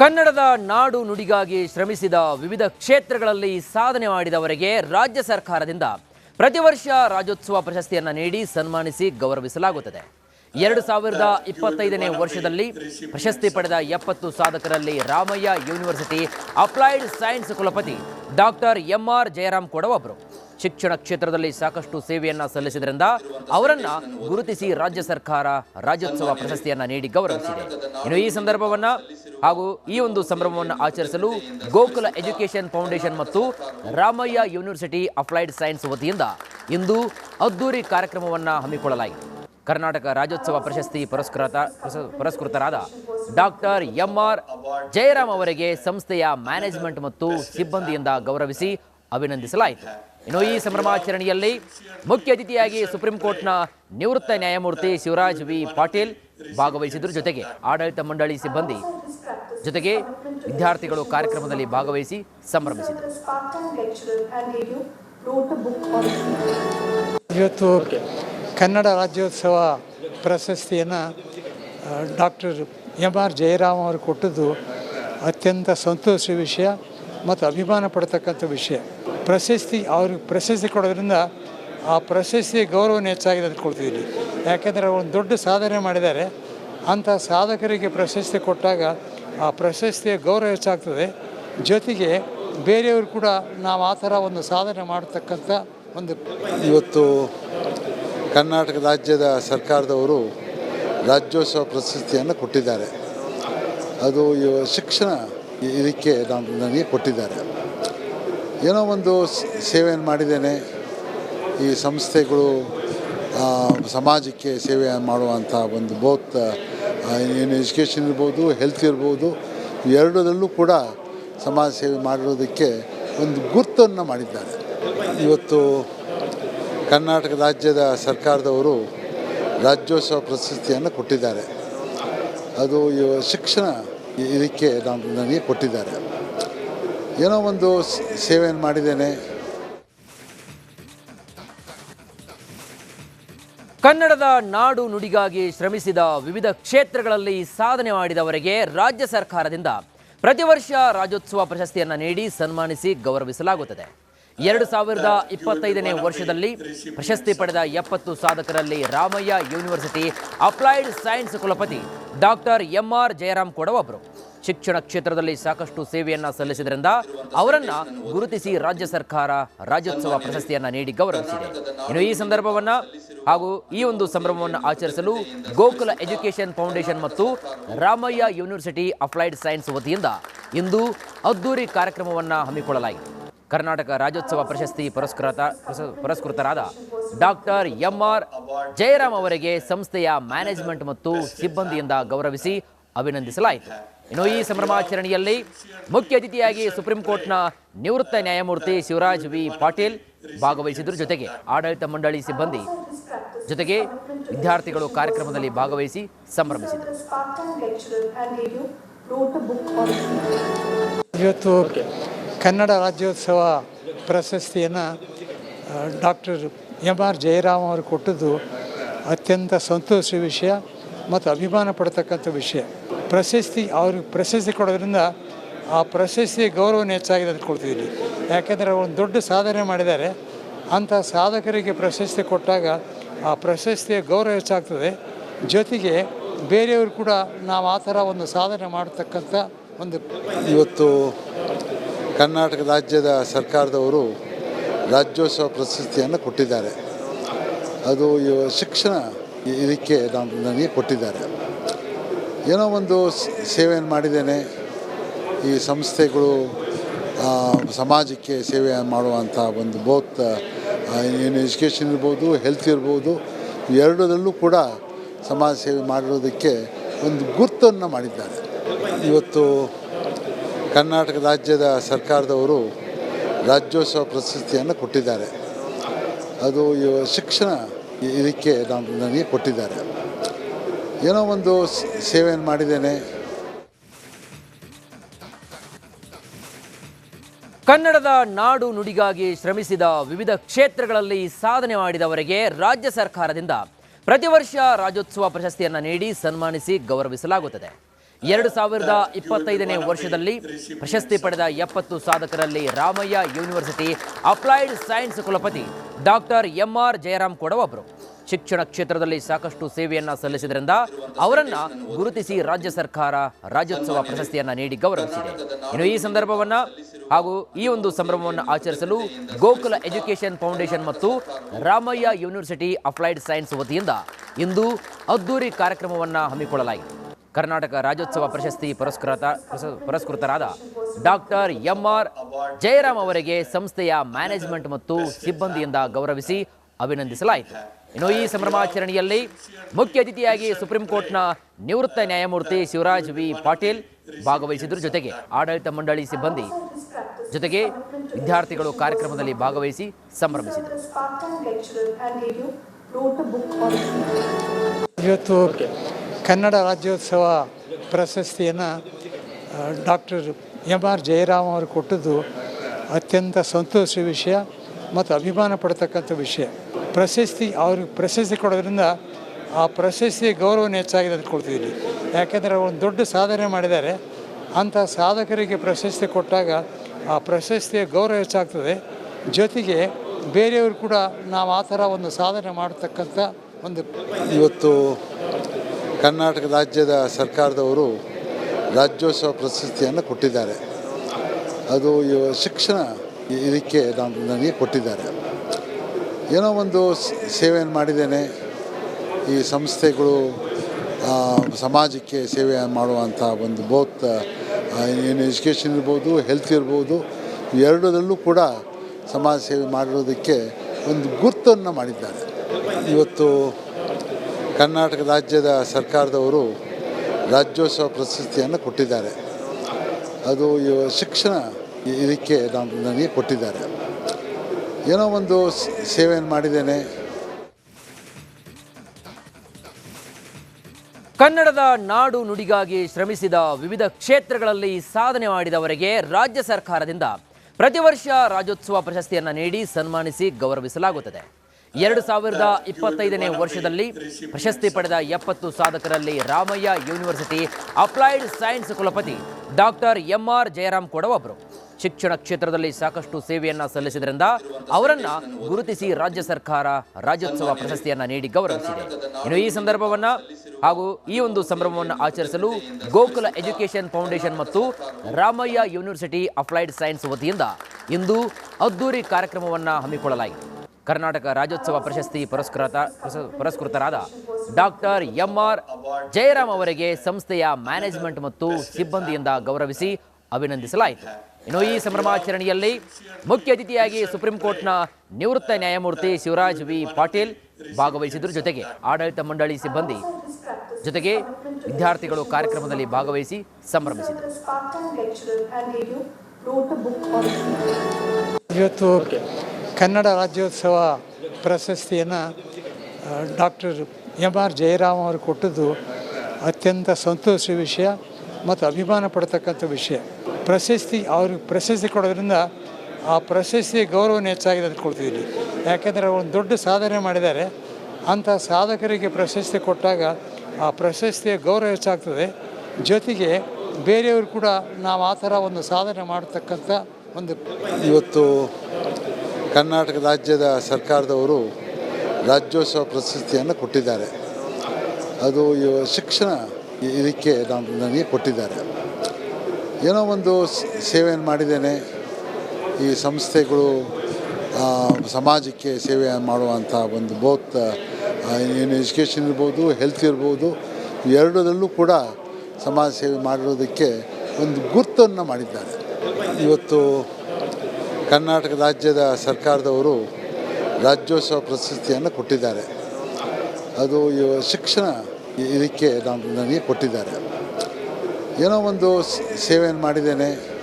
ಕನ್ನಡದ ನಾಡು ನುಡಿಗಾಗಿ ಶ್ರಮಿಸಿದ ವಿವಿಧ ಕ್ಷೇತ್ರಗಳಲ್ಲಿ ಸಾಧನೆ ಮಾಡಿದವರಿಗೆ ರಾಜ್ಯ ಸರ್ಕಾರದಿಂದ ಪ್ರತಿ ವರ್ಷ ರಾಜ್ಯೋತ್ಸವ ಪ್ರಶಸ್ತಿಯನ್ನು ನೀಡಿ ಸನ್ಮಾನಿಸಿ ಗೌರವಿಸಲಾಗುತ್ತದೆ. ಎರಡು ಸಾವಿರದ ಇಪ್ಪತ್ತೈದನೇ ವರ್ಷದಲ್ಲಿ ಪ್ರಶಸ್ತಿ ಪಡೆದ ಎಪ್ಪತ್ತು ಸಾಧಕರಲ್ಲಿ ರಾಮಯ್ಯ ಯೂನಿವರ್ಸಿಟಿ ಅಪ್ಲೈಡ್ ಸೈನ್ಸ್ ಕುಲಪತಿ ಡಾಕ್ಟರ್ ಎಂ ಆರ್ ಜಯರಾಮ್ ಕೂಡ ಒಬ್ಬರು ಶಿಕ್ಷಣ ಕ್ಷೇತ್ರದಲ್ಲಿ ಸಾಕಷ್ಟು ಸೇವೆಯನ್ನು ಸಲ್ಲಿಸಿದ್ರಿಂದ ಅವರನ್ನು ಗುರುತಿಸಿ ರಾಜ್ಯ ಸರ್ಕಾರ ರಾಜ್ಯೋತ್ಸವ ಪ್ರಶಸ್ತಿಯನ್ನು ನೀಡಿ ಗೌರವಿಸಿದೆ. ಇನ್ನು ಈ ಸಂದರ್ಭವನ್ನ ಹಾಗೂ ಈ ಒಂದು ಸಂಭ್ರಮವನ್ನು ಆಚರಿಸಲು ಗೋಕುಲ ಎಜುಕೇಷನ್ ಫೌಂಡೇಶನ್ ಮತ್ತು ರಾಮಯ್ಯ ಯೂನಿವರ್ಸಿಟಿ ಅಪ್ಲೈಡ್ ಸೈನ್ಸ್ ವತಿಯಿಂದ ಇಂದು ಅದ್ದೂರಿ ಕಾರ್ಯಕ್ರಮವನ್ನು ಹಮ್ಮಿಕೊಳ್ಳಲಾಗಿದೆ. ಕರ್ನಾಟಕ ರಾಜ್ಯೋತ್ಸವ ಪ್ರಶಸ್ತಿ ಪುರಸ್ಕೃತ ಪುರಸ್- ಪುರಸ್ಕೃತರಾದ ಡಾಕ್ಟರ್ ಎಂಆರ್ ಜಯರಾಮ್ ಅವರಿಗೆ ಸಂಸ್ಥೆಯ ಮ್ಯಾನೇಜ್ಮೆಂಟ್ ಮತ್ತು ಸಿಬ್ಬಂದಿಯಿಂದ ಗೌರವಿಸಿ ಅಭಿನಂದಿಸಲಾಯಿತು. ಇನ್ನು ಈ ಸಂಭ್ರಮಾಚರಣೆಯಲ್ಲಿ ಮುಖ್ಯ ಅತಿಥಿಯಾಗಿ ಸುಪ್ರೀಂ ಕೋರ್ಟ್ನ ನಿವೃತ್ತ ನ್ಯಾಯಮೂರ್ತಿ ಶಿವರಾಜ್ ವಿ ಪಾಟೀಲ್ ಭಾಗವಹಿಸಿದ್ರ ಜೊತೆಗೆ ಆಡಳಿತ ಮಂಡಳಿ ಸಿಬ್ಬಂದಿ ಜೊತೆಗೆ ವಿದ್ಯಾರ್ಥಿಗಳು ಕಾರ್ಯಕ್ರಮದಲ್ಲಿ ಭಾಗವಹಿಸಿ ಸಂಭ್ರಮಿಸಿದರು. ಇವತ್ತು ಕನ್ನಡ ರಾಜ್ಯೋತ್ಸವ ಪ್ರಶಸ್ತಿಯನ್ನು ಡಾಕ್ಟರ್ ಎಂ ಆರ್ ಜಯರಾಮ್ ಅವರು ಕೊಟ್ಟದ್ದು ಅತ್ಯಂತ ಸಂತೋಷ ವಿಷಯ ಮತ್ತು ಅಭಿಮಾನ ಪಡತಕ್ಕಂಥ ವಿಷಯ. ಪ್ರಶಸ್ತಿ ಅವ್ರಿಗೆ ಪ್ರಶಸ್ತಿ ಕೊಡೋದ್ರಿಂದ ಆ ಪ್ರಶಸ್ತಿಯ ಗೌರವನ ಹೆಚ್ಚಾಗಿದೆ ಅಂತ ಕೊಡ್ತಿದ್ದೀನಿ ಯಾಕೆಂದರೆ ಒಂದು ದೊಡ್ಡ ಸಾಧನೆ ಮಾಡಿದ್ದಾರೆ. ಅಂಥ ಸಾಧಕರಿಗೆ ಪ್ರಶಸ್ತಿ ಕೊಟ್ಟಾಗ ಆ ಪ್ರಶಸ್ತಿಯ ಗೌರವ ಹೆಚ್ಚಾಗ್ತದೆ. ಜೊತೆಗೆ ಬೇರೆಯವರು ಕೂಡ ನಾವು ಆ ಥರ ಒಂದು ಸಾಧನೆ ಮಾಡತಕ್ಕಂಥ ಒಂದು ಇವತ್ತು ಕರ್ನಾಟಕ ರಾಜ್ಯದ ಸರ್ಕಾರದವರು ರಾಜ್ಯೋತ್ಸವ ಪ್ರಶಸ್ತಿಯನ್ನು ಕೊಟ್ಟಿದ್ದಾರೆ. ಅದು ಶಿಕ್ಷಣ ಇದಕ್ಕೆ ನಾನು ನನಗೆ ಕೊಟ್ಟಿದ್ದಾರೆ. ಏನೋ ಒಂದು ಸೇವೆಯನ್ನು ಮಾಡಿದ್ದೇನೆ. ಈ ಸಂಸ್ಥೆಗಳು ಸಮಾಜಕ್ಕೆ ಸೇವೆ ಮಾಡುವಂಥ ಒಂದು ಬೋತ್ ಏನು ಎಜುಕೇಷನ್ ಇರ್ಬೋದು ಹೆಲ್ತ್ ಇರ್ಬೋದು, ಎರಡರಲ್ಲೂ ಕೂಡ ಸಮಾಜ ಸೇವೆ ಮಾಡಿರೋದಕ್ಕೆ ಒಂದು ಗುರ್ತನ್ನು ಮಾಡಿದ್ದಾರೆ. ಇವತ್ತು ಕರ್ನಾಟಕ ರಾಜ್ಯದ ಸರ್ಕಾರದವರು ರಾಜ್ಯೋತ್ಸವ ಪ್ರಶಸ್ತಿಯನ್ನು ಕೊಟ್ಟಿದ್ದಾರೆ. ಅದು ಶಿಕ್ಷಣ ಇದಕ್ಕೆ ನಾನು ನನಗೆ ಕೊಟ್ಟಿದ್ದಾರೆ. ಏನೋ ಒಂದು ಸೇವೆಯನ್ನು ಮಾಡಿದ್ದೇನೆ. ಕನ್ನಡದ ನಾಡು ನುಡಿಗಾಗಿ ಶ್ರಮಿಸಿದ ವಿವಿಧ ಕ್ಷೇತ್ರಗಳಲ್ಲಿ ಸಾಧನೆ ಮಾಡಿದವರಿಗೆ ರಾಜ್ಯ ಸರ್ಕಾರದಿಂದ ಪ್ರತಿ ವರ್ಷ ರಾಜ್ಯೋತ್ಸವ ಪ್ರಶಸ್ತಿಯನ್ನು ನೀಡಿ ಸನ್ಮಾನಿಸಿ ಗೌರವಿಸಲಾಗುತ್ತದೆ. ಎರಡು ಸಾವಿರದ ಇಪ್ಪತ್ತೈದನೇ ವರ್ಷದಲ್ಲಿ ಪ್ರಶಸ್ತಿ ಪಡೆದ ಎಪ್ಪತ್ತು ಸಾಧಕರಲ್ಲಿ ರಾಮಯ್ಯ ಯೂನಿವರ್ಸಿಟಿ ಅಪ್ಲೈಡ್ ಸೈನ್ಸ್ ಕುಲಪತಿ ಡಾಕ್ಟರ್ ಎಂ ಆರ್ ಜಯರಾಮ್ ಕೂಡ ಒಬ್ಬರು ಶಿಕ್ಷಣ ಕ್ಷೇತ್ರದಲ್ಲಿ ಸಾಕಷ್ಟು ಸೇವೆಯನ್ನು ಸಲ್ಲಿಸಿದ್ರಿಂದ ಅವರನ್ನ ಗುರುತಿಸಿ ರಾಜ್ಯ ಸರ್ಕಾರ ರಾಜ್ಯೋತ್ಸವ ಪ್ರಶಸ್ತಿಯನ್ನು ನೀಡಿ ಗೌರವಿಸಿದೆ. ಇನ್ನು ಈ ಸಂದರ್ಭವನ್ನ ಹಾಗೂ ಈ ಒಂದು ಸಂಭ್ರಮವನ್ನು ಆಚರಿಸಲು ಗೋಕುಲ ಎಜುಕೇಷನ್ ಫೌಂಡೇಶನ್ ಮತ್ತು ರಾಮಯ್ಯ ಯೂನಿವರ್ಸಿಟಿ ಅಪ್ಲೈಡ್ ಸೈನ್ಸ್ ವತಿಯಿಂದ ಇಂದು ಅದ್ದೂರಿ ಕಾರ್ಯಕ್ರಮವನ್ನು ಹಮ್ಮಿಕೊಳ್ಳಲಾಗಿದೆ. ಕರ್ನಾಟಕ ರಾಜ್ಯೋತ್ಸವ ಪ್ರಶಸ್ತಿ ಪುರಸ್ಕೃತ ಪುರಸ್ಕೃತರಾದ ಡಾಕ್ಟರ್ ಎಂ ಆರ್ ಜಯರಾಮ್ ಅವರಿಗೆ ಸಂಸ್ಥೆಯ ಮ್ಯಾನೇಜ್ಮೆಂಟ್ ಮತ್ತು ಸಿಬ್ಬಂದಿಯಿಂದ ಗೌರವಿಸಿ ಅಭಿನಂದಿಸಲಾಯಿತು. ಇನ್ನು ಈ ಸಂಭ್ರಮಾಚರಣೆಯಲ್ಲಿ ಮುಖ್ಯ ಅತಿಥಿಯಾಗಿ ಸುಪ್ರೀಂ ಕೋರ್ಟ್ನ ನಿವೃತ್ತ ನ್ಯಾಯಮೂರ್ತಿ ಶಿವರಾಜ್ ವಿ ಪಾಟೀಲ್ ಭಾಗವಹಿಸಿದ್ರ. ಜೊತೆಗೆ ಆಡಳಿತ ಮಂಡಳಿ ಸಿಬ್ಬಂದಿ ಜೊತೆಗೆ ವಿದ್ಯಾರ್ಥಿಗಳು ಕಾರ್ಯಕ್ರಮದಲ್ಲಿ ಭಾಗವಹಿಸಿ ಸಂಭ್ರಮಿಸಿದರು. ಇವತ್ತು ಕನ್ನಡ ರಾಜ್ಯೋತ್ಸವ ಪ್ರಶಸ್ತಿಯನ್ನು ಡಾಕ್ಟರ್ ಎಂ ಆರ್ ಜಯರಾಮ್ ಅವರು ಕೊಟ್ಟದ್ದು ಅತ್ಯಂತ ಸಂತೋಷ ವಿಷಯ ಮತ್ತು ಅಭಿಮಾನ ಪಡ್ತಕ್ಕಂಥ ವಿಷಯ. ಪ್ರಶಸ್ತಿ ಅವ್ರಿಗೆ ಪ್ರಶಸ್ತಿ ಕೊಡೋದ್ರಿಂದ ಆ ಪ್ರಶಸ್ತಿಯ ಗೌರವನ ಹೆಚ್ಚಾಗಿದೆ ಅಂತ ಕೊಡ್ತಿದ್ದೀನಿ ಯಾಕೆಂದರೆ ಒಂದು ದೊಡ್ಡ ಸಾಧನೆ ಮಾಡಿದ್ದಾರೆ. ಅಂಥ ಸಾಧಕರಿಗೆ ಪ್ರಶಸ್ತಿ ಕೊಟ್ಟಾಗ ಆ ಪ್ರಶಸ್ತಿಯ ಗೌರವ ಹೆಚ್ಚಾಗ್ತದೆ. ಜೊತೆಗೆ ಬೇರೆಯವರು ಕೂಡ ನಾವು ಆ ಥರ ಒಂದು ಸಾಧನೆ ಮಾಡತಕ್ಕಂಥ ಒಂದು ಇವತ್ತು ಕರ್ನಾಟಕ ರಾಜ್ಯದ ಸರ್ಕಾರದವರು ರಾಜ್ಯೋತ್ಸವ ಪ್ರಶಸ್ತಿಯನ್ನು ಕೊಟ್ಟಿದ್ದಾರೆ. ಅದು ಶಿಕ್ಷಣ ಇದಕ್ಕೆ ನಾನು ನನಗೆ ಕೊಟ್ಟಿದ್ದಾರೆ. ಏನೋ ಒಂದು ಸೇವೆಯನ್ನು ಮಾಡಿದ್ದೇನೆ. ಈ ಸಂಸ್ಥೆಗಳು ಸಮಾಜಕ್ಕೆ ಸೇವೆ ಮಾಡುವಂಥ ಒಂದು ಬೋತ್ ಏನು ಎಜುಕೇಷನ್ ಇರ್ಬೋದು, ಹೆಲ್ತ್ ಇರ್ಬೋದು, ಎರಡರಲ್ಲೂ ಕೂಡ ಸಮಾಜ ಸೇವೆ ಮಾಡಿರೋದಕ್ಕೆ ಒಂದು ಗುರ್ತನ್ನು ಮಾಡಿದ್ದಾರೆ. ಇವತ್ತು ಕರ್ನಾಟಕ ರಾಜ್ಯದ ಸರ್ಕಾರದವರು ರಾಜ್ಯೋತ್ಸವ ಪ್ರಶಸ್ತಿಯನ್ನು ಕೊಟ್ಟಿದ್ದಾರೆ. ಅದು ಶಿಕ್ಷಣ ಇದಕ್ಕೆ ನಾನು ನನಗೆ ಕೊಟ್ಟಿದ್ದಾರೆ. ಏನೋ ಒಂದು ಸೇವೆಯನ್ನು ಮಾಡಿದ್ದೇನೆ. ಕನ್ನಡದ ನಾಡು ನುಡಿಗಾಗಿ ಶ್ರಮಿಸಿದ ವಿವಿಧ ಕ್ಷೇತ್ರಗಳಲ್ಲಿ ಸಾಧನೆ ಮಾಡಿದವರಿಗೆ ರಾಜ್ಯ ಸರ್ಕಾರದಿಂದ ಪ್ರತಿ ವರ್ಷ ರಾಜ್ಯೋತ್ಸವ ಪ್ರಶಸ್ತಿಯನ್ನು ನೀಡಿ ಸನ್ಮಾನಿಸಿ ಗೌರವಿಸಲಾಗುತ್ತದೆ. ಎರಡು ಸಾವಿರದ ಇಪ್ಪತ್ತೈದನೇ ವರ್ಷದಲ್ಲಿ ಪ್ರಶಸ್ತಿ ಪಡೆದ ಎಪ್ಪತ್ತು ಸಾಧಕರಲ್ಲಿ ರಾಮಯ್ಯ ಯೂನಿವರ್ಸಿಟಿ ಅಪ್ಲೈಡ್ ಸೈನ್ಸ್ ಕುಲಪತಿ ಡಾಕ್ಟರ್ ಎಂ ಆರ್ ಜಯರಾಮ್ ಕೂಡ ಒಬ್ಬರು ಶಿಕ್ಷಣ ಕ್ಷೇತ್ರದಲ್ಲಿ ಸಾಕಷ್ಟು ಸೇವೆಯನ್ನು ಸಲ್ಲಿಸಿದ್ರಿಂದ ಅವರನ್ನ ಗುರುತಿಸಿ ರಾಜ್ಯ ಸರ್ಕಾರ ರಾಜ್ಯೋತ್ಸವ ಪ್ರಶಸ್ತಿಯನ್ನು ನೀಡಿ ಗೌರವಿಸಿದೆ. ಇನ್ನು ಈ ಸಂದರ್ಭವನ್ನ ಹಾಗೂ ಈ ಒಂದು ಸಂಭ್ರಮವನ್ನು ಆಚರಿಸಲು ಗೋಕುಲ ಎಜುಕೇಷನ್ ಫೌಂಡೇಶನ್ ಮತ್ತು ರಾಮಯ್ಯ ಯೂನಿವರ್ಸಿಟಿ ಅಪ್ಲೈಡ್ ಸೈನ್ಸ್ ವತಿಯಿಂದ ಇಂದು ಅದ್ದೂರಿ ಕಾರ್ಯಕ್ರಮವನ್ನು ಹಮ್ಮಿಕೊಳ್ಳಲಾಗಿದೆ ಕರ್ನಾಟಕ ರಾಜ್ಯೋತ್ಸವ ಪ್ರಶಸ್ತಿ ಪುರಸ್ಕೃತ ಪುರಸ್ಕೃತರಾದ ಡಾಕ್ಟರ್ ಎಂ ಆರ್ ಜಯರಾಮ್ ಅವರಿಗೆ ಸಂಸ್ಥೆಯ ಮ್ಯಾನೇಜ್ಮೆಂಟ್ ಮತ್ತು ಸಿಬ್ಬಂದಿಯಿಂದ ಗೌರವಿಸಿ ಅಭಿನಂದಿಸಲಾಯಿತು. ಇನ್ನು ಈ ಸಂಭ್ರಮಾಚರಣೆಯಲ್ಲಿ ಮುಖ್ಯ ಅತಿಥಿಯಾಗಿ ಸುಪ್ರೀಂ ಕೋರ್ಟ್ನ ನಿವೃತ್ತ ನ್ಯಾಯಮೂರ್ತಿ ಶಿವರಾಜ್ ವಿ ಪಾಟೀಲ್ ಭಾಗವಹಿಸಿದ್ರು ಜೊತೆಗೆ ಆಡಳಿತ ಮಂಡಳಿ ಸಿಬ್ಬಂದಿ ಜೊತೆಗೆ ವಿದ್ಯಾರ್ಥಿಗಳು ಕಾರ್ಯಕ್ರಮದಲ್ಲಿ ಭಾಗವಹಿಸಿ ಸಂಭ್ರಮಿಸಿದರು. ಇವತ್ತು ಕನ್ನಡ ರಾಜ್ಯೋತ್ಸವ ಪ್ರಶಸ್ತಿಯನ್ನು ಡಾಕ್ಟರ್ ಎಂ ಆರ್ ಜಯರಾಮ್ ಅವರು ಕೊಟ್ಟದ್ದು ಅತ್ಯಂತ ಸಂತೋಷ ವಿಷಯ ಮತ್ತು ಅಭಿಮಾನ ಪಡತಕ್ಕಂಥ ವಿಷಯ. ಪ್ರಶಸ್ತಿ ಅವ್ರಿಗೆ ಪ್ರಶಸ್ತಿ ಕೊಡೋದ್ರಿಂದ ಆ ಪ್ರಶಸ್ತಿ ಗೌರವನ ಹೆಚ್ಚಾಗಿದೆ ಅಂತ ಕೊಡ್ತಿದ್ದೀನಿ. ಯಾಕೆಂದರೆ ಒಂದು ದೊಡ್ಡ ಸಾಧನೆ ಮಾಡಿದ್ದಾರೆ. ಅಂಥ ಸಾಧಕರಿಗೆ ಪ್ರಶಸ್ತಿ ಕೊಟ್ಟಾಗ ಆ ಪ್ರಶಸ್ತಿಯ ಗೌರವ ಹೆಚ್ಚಾಗ್ತದೆ. ಜೊತೆಗೆ ಬೇರೆಯವರು ಕೂಡ ನಾವು ಆ ಥರ ಒಂದು ಸಾಧನೆ ಮಾಡತಕ್ಕಂಥ ಒಂದು ಇವತ್ತು ಕರ್ನಾಟಕ ರಾಜ್ಯದ ಸರ್ಕಾರದವರು ರಾಜ್ಯೋತ್ಸವ ಪ್ರಶಸ್ತಿಯನ್ನು ಕೊಟ್ಟಿದ್ದಾರೆ. ಅದು ಶಿಕ್ಷಣ ಇದಕ್ಕೆ ನಾನು ನನಗೆ ಕೊಟ್ಟಿದ್ದಾರೆ. ಏನೋ ಒಂದು ಸೇವೆಯನ್ನು ಮಾಡಿದ್ದೇನೆ. ಈ ಸಂಸ್ಥೆಗಳು ಸಮಾಜಕ್ಕೆ ಸೇವೆ ಮಾಡುವಂಥ ಒಂದು ಬೋತ್ ಏನು ಎಜುಕೇಷನ್ ಇರ್ಬೋದು, ಹೆಲ್ತ್ ಇರ್ಬೋದು, ಎರಡರಲ್ಲೂ ಕೂಡ ಸಮಾಜ ಸೇವೆ ಮಾಡಿರೋದಕ್ಕೆ ಒಂದು ಗುರ್ತನ್ನು ಮಾಡಿದ್ದಾರೆ. ಇವತ್ತು ಕರ್ನಾಟಕ ರಾಜ್ಯದ ಸರ್ಕಾರದವರು ರಾಜ್ಯೋತ್ಸವ ಪ್ರಶಸ್ತಿಯನ್ನು ಕೊಟ್ಟಿದ್ದಾರೆ. ಅದು ಶಿಕ್ಷಣ ಇದಕ್ಕೆ ನಾನು ನನಗೆ ಕೊಟ್ಟಿದ್ದಾರೆ. ಏನೋ ಒಂದು ಸೇವೆಯನ್ನು ಮಾಡಿದ್ದೇನೆ. ಕನ್ನಡದ ನಾಡು ನುಡಿಗಾಗಿ ಶ್ರಮಿಸಿದ ವಿವಿಧ ಕ್ಷೇತ್ರಗಳಲ್ಲಿ ಸಾಧನೆ ಮಾಡಿದವರಿಗೆ ರಾಜ್ಯ ಸರ್ಕಾರದಿಂದ ಪ್ರತಿ ವರ್ಷ ರಾಜ್ಯೋತ್ಸವ ಪ್ರಶಸ್ತಿಯನ್ನು ನೀಡಿ ಸನ್ಮಾನಿಸಿ ಗೌರವಿಸಲಾಗುತ್ತದೆ. ಎರಡು ಸಾವಿರದ ಇಪ್ಪತ್ತೈದನೇ ವರ್ಷದಲ್ಲಿ ಪ್ರಶಸ್ತಿ ಪಡೆದ ಎಪ್ಪತ್ತು ಸಾಧಕರಲ್ಲಿ ರಾಮಯ್ಯ ಯೂನಿವರ್ಸಿಟಿ ಅಪ್ಲೈಡ್ ಸೈನ್ಸ್ ಕುಲಪತಿ ಡಾಕ್ಟರ್ ಎಂ ಆರ್ ಜಯರಾಮ್ ಕೂಡ ಒಬ್ಬರು ಶಿಕ್ಷಣ ಕ್ಷೇತ್ರದಲ್ಲಿ ಸಾಕಷ್ಟು ಸೇವೆಯನ್ನು ಸಲ್ಲಿಸಿದ್ರಿಂದ ಅವರನ್ನು ಗುರುತಿಸಿ ರಾಜ್ಯ ಸರ್ಕಾರ ರಾಜ್ಯೋತ್ಸವ ಪ್ರಶಸ್ತಿಯನ್ನು ನೀಡಿ ಗೌರವಿಸಿದೆ. ಇನ್ನು ಈ ಸಂದರ್ಭವನ್ನ ಹಾಗೂ ಈ ಒಂದು ಸಂಭ್ರಮವನ್ನು ಆಚರಿಸಲು ಗೋಕುಲ ಎಜುಕೇಷನ್ ಫೌಂಡೇಶನ್ ಮತ್ತು ರಾಮಯ್ಯ ಯೂನಿವರ್ಸಿಟಿ ಅಪ್ಲೈಡ್ ಸೈನ್ಸ್ ವತಿಯಿಂದ ಇಂದು ಅದ್ದೂರಿ ಕಾರ್ಯಕ್ರಮವನ್ನು ಹಮ್ಮಿಕೊಳ್ಳಲಾಗಿದೆ. ಕರ್ನಾಟಕ ರಾಜ್ಯೋತ್ಸವ ಪ್ರಶಸ್ತಿ ಪುರಸ್ಕೃತ, ಪುರಸ್- ಪುರಸ್ಕೃತರಾದ ಡಾಕ್ಟರ್ ಎಂ ಆರ್ ಜಯರಾಮ್ ಅವರಿಗೆ ಸಂಸ್ಥೆಯ ಮ್ಯಾನೇಜ್ಮೆಂಟ್ ಮತ್ತು ಸಿಬ್ಬಂದಿಯಿಂದ ಗೌರವಿಸಿ ಅಭಿನಂದಿಸಲಾಯಿತು. ಇನ್ನು ಈ ಸಂಭ್ರಮಾಚರಣೆಯಲ್ಲಿ ಮುಖ್ಯ ಅತಿಥಿಯಾಗಿ ಸುಪ್ರೀಂ ಕೋರ್ಟ್ನ ನಿವೃತ್ತ ನ್ಯಾಯಮೂರ್ತಿ ಶಿವರಾಜ್ ವಿ. ಪಾಟೀಲ್ ಭಾಗವಹಿಸಿದ್ರು. ಜೊತೆಗೆ ಆಡಳಿತ ಮಂಡಳಿ ಸಿಬ್ಬಂದಿ ಜೊತೆಗೆ ವಿದ್ಯಾರ್ಥಿಗಳು ಕಾರ್ಯಕ್ರಮದಲ್ಲಿ ಭಾಗವಹಿಸಿ ಸಂಭ್ರಮಿಸಿದರು. ಇವತ್ತು ಕನ್ನಡ ರಾಜ್ಯೋತ್ಸವ ಪ್ರಶಸ್ತಿಯನ್ನು ಡಾಕ್ಟರ್ ಎಂ ಆರ್ ಜಯರಾಮ್ ಅವರು ಕೊಟ್ಟದ್ದು ಅತ್ಯಂತ ಸಂತೋಷ ವಿಷಯ ಮತ್ತು ಅಭಿಮಾನ ಪಡತಕ್ಕಂಥ ವಿಷಯ. ಪ್ರಶಸ್ತಿ, ಅವ್ರಿಗೆ ಪ್ರಶಸ್ತಿ ಕೊಡೋದ್ರಿಂದ ಆ ಪ್ರಶಸ್ತಿಯ ಗೌರವನ ಹೆಚ್ಚಾಗಿದೆ ಅಂತ ಕೊಡ್ತಿದ್ದೀನಿ ಯಾಕೆಂದರೆ ಒಂದು ದೊಡ್ಡ ಸಾಧನೆ ಮಾಡಿದ್ದಾರೆ. ಅಂಥ ಸಾಧಕರಿಗೆ ಪ್ರಶಸ್ತಿ ಕೊಟ್ಟಾಗ ಆ ಪ್ರಶಸ್ತಿಯ ಗೌರವ ಹೆಚ್ಚಾಗ್ತದೆ. ಜೊತೆಗೆ ಬೇರೆಯವರು ಕೂಡ ನಾವು ಆ ಥರ ಒಂದು ಸಾಧನೆ ಮಾಡತಕ್ಕಂಥ ಒಂದು ಇವತ್ತು ಕರ್ನಾಟಕ ರಾಜ್ಯದ ಸರ್ಕಾರದವರು ರಾಜ್ಯೋತ್ಸವ ಪ್ರಶಸ್ತಿಯನ್ನು ಕೊಟ್ಟಿದ್ದಾರೆ. ಅದು ಶಿಕ್ಷಣ ಇದಕ್ಕೆ ನಾನು ನನಗೆ ಕೊಟ್ಟಿದ್ದಾರೆ. ಏನೋ ಒಂದು ಸೇವೆಯನ್ನು ಮಾಡಿದ್ದೇನೆ. ಈ ಸಂಸ್ಥೆಗಳು ಸಮಾಜಕ್ಕೆ ಸೇವೆ ಮಾಡುವಂಥ ಒಂದು ಬೋತ್ ಏನು ಎಜುಕೇಷನ್ ಇರ್ಬೋದು, ಹೆಲ್ತ್ ಇರ್ಬೋದು, ಎರಡರಲ್ಲೂ ಕೂಡ ಸಮಾಜ ಸೇವೆ ಮಾಡಿರೋದಕ್ಕೆ ಒಂದು ಗುರ್ತನ್ನು ಮಾಡಿದ್ದಾರೆ. ಇವತ್ತು ಕರ್ನಾಟಕ ರಾಜ್ಯದ ಸರ್ಕಾರದವರು ರಾಜ್ಯೋತ್ಸವ ಪ್ರಶಸ್ತಿಯನ್ನು ಕೊಟ್ಟಿದ್ದಾರೆ. ಅದು ಶಿಕ್ಷಣ ಇದಕ್ಕೆ ನಾನು ನನಗೆ ಕೊಟ್ಟಿದ್ದಾರೆ. ಏನೋ ಒಂದು ಸೇವೆಯನ್ನು ಮಾಡಿದ್ದೇನೆ.